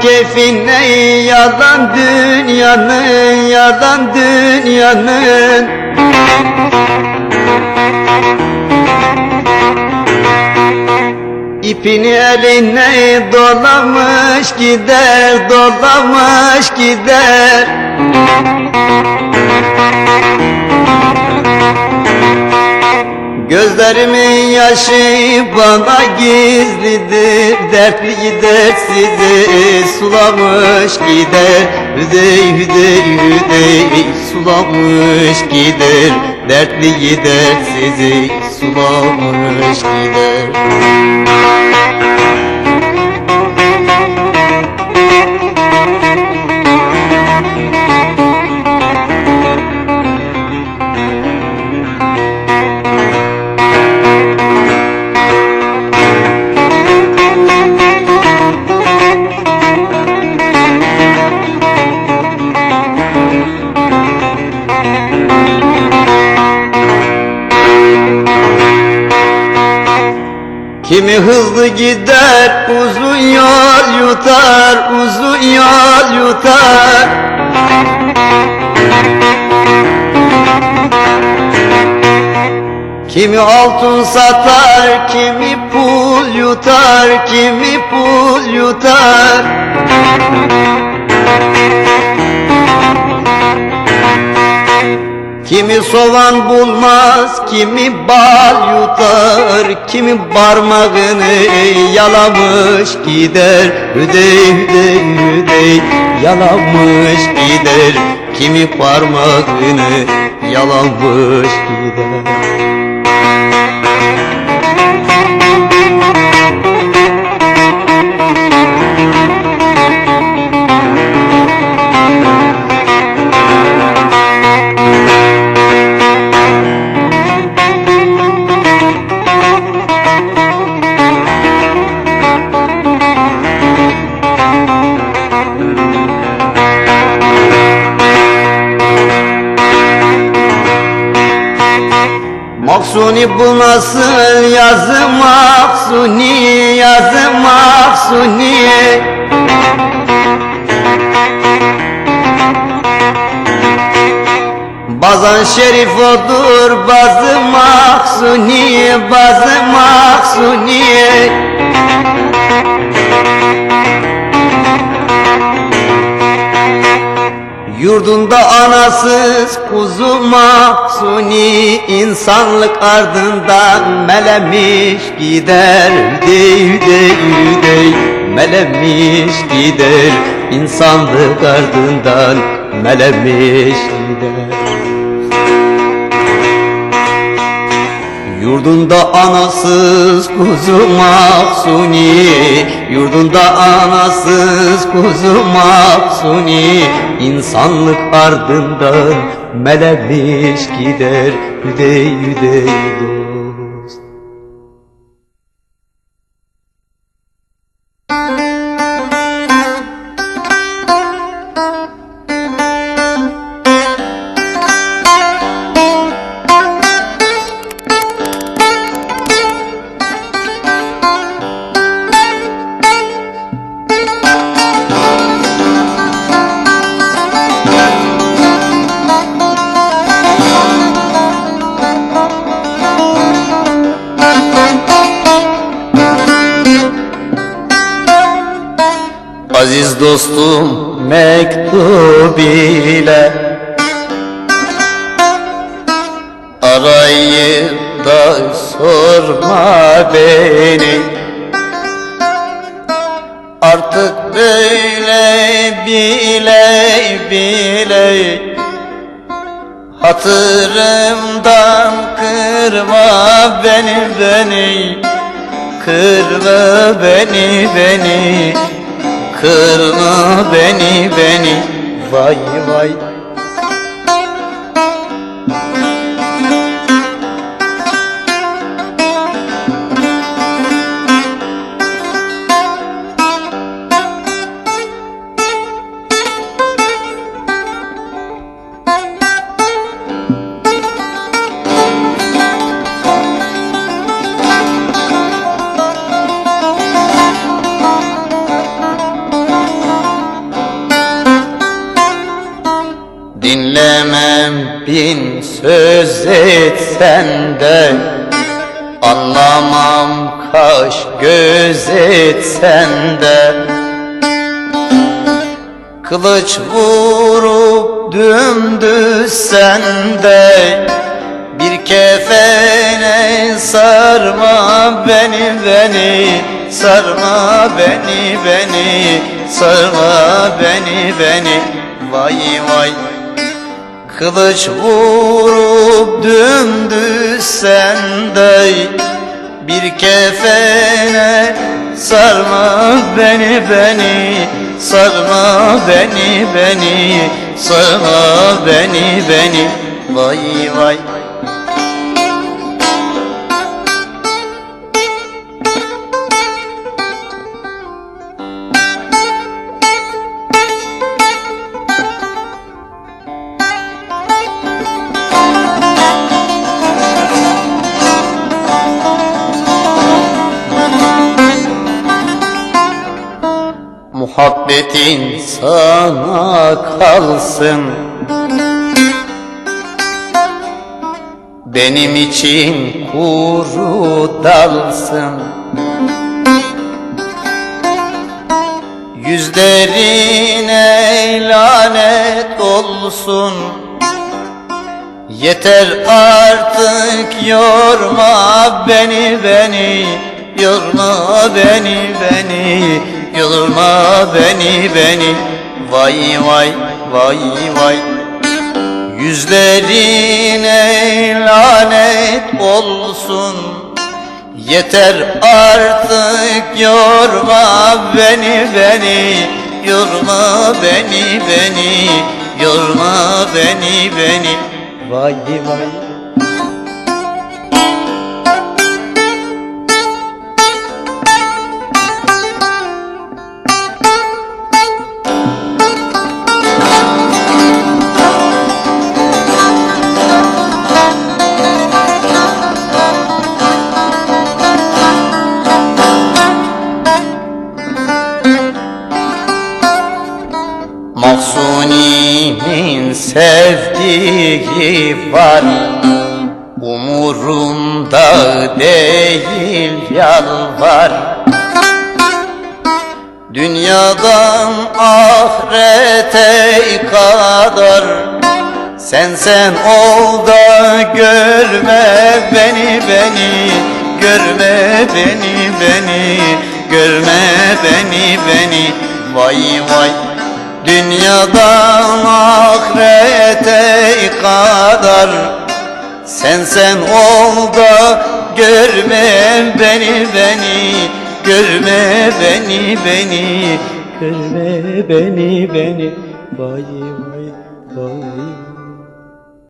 Keyfine yalan dünyanın Yalan dünyanın İpini eline dolamış gider Dolamış gider. Gözlerimin yaşı bana gizlidir Dertli dertsizi sulamış gider Hüdey hüdey hüdey sulamış gider Dertli dertsizi sulamış gider Kimi hızlı gider uzun yol yutar uzun yol yutar. Kimi altın satar kimi pul yutar kimi pul yutar Kimi soğan bulmaz, kimi bal yutar, kimi parmağını yalamış gider. Hüdey hüdey hüdey yalamış gider. Kimi parmağını yalamış gider. Maksuni bu nasıl yazı Maksuni yazı Maksuni. Bazan şerif odur bazı Maksuni bazı Maksuni Yurdunda anasız kuzu mahzuni insanlık ardından melemiş gider. Dey dey dey melemiş gider. İnsanlık ardından melemiş gider. Yurdunda anasız kuzu mahzuni Yurdunda anasız kuzu mahzuni İnsanlık ardından melemiş gider Hüdey hüdey dost dostum mektup ile Arayıp da sorma beni. Artık böyle bile bile Hatırımdan kırma beni beni Kırma beni beni kırma beni beni. Vay vay Dinlemem bin söz etsen de Anlamam kaş göz etsen de. Kılıç vurup dümdüz sende Bir kefene sarma beni beni Sarma beni beni Sarma beni beni. Vay vay Kılıç vurup dümdüz sende Bir kefene sarma beni beni Sarma beni beni Sarma beni beni. Vay vay Muhabbetin sana kalsın. Benim için kuru dalsın. Yüzlerine lanet olsun. Yeter artık yorma beni beni Yorma beni beni Yorma beni beni. Vay vay vay vay. Yüzlerine lanet olsun. Yeter artık yorma beni beni. Yorma beni beni. Yorma beni beni. Vay vay Mahsuni'nin sevdiği var. Umurumda değil yalvar. Dünyadan ahirete kadar Sen sen ol da görme beni beni Görme beni beni Görme beni beni. Vay vay Dünyadan ahirete kadar Sen sen ol da görme beni beni Görme beni beni Görme beni beni. Vay vay vay